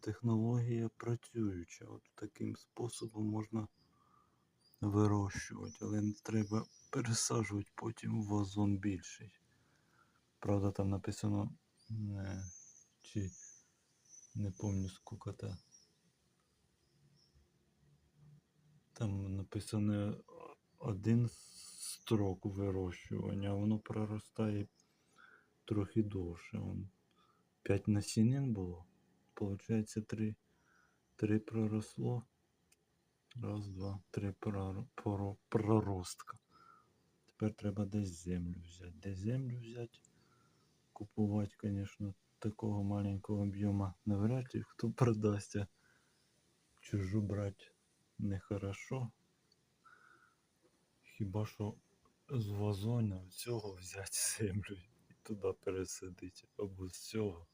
технологія працююча. От таким способом можна вирощувати, але не треба пересаджувати потім в вазон більший. Правда, там написано, е, чи не пам'ятаю скільки та. Там написано один строк вирощування, воно проростає трохи довше. Он 5 насінин було. Получається, три, три проросло. Раз, два, три проро- проро- проростка. Тепер треба десь землю взяти. Де землю взяти? Купувати, звісно, такого маленького об'єму навряд ли хто продасть. Чужу брати нехорошо. Хіба що з вазона цього взяти землю і туди пересадити. Або з цього.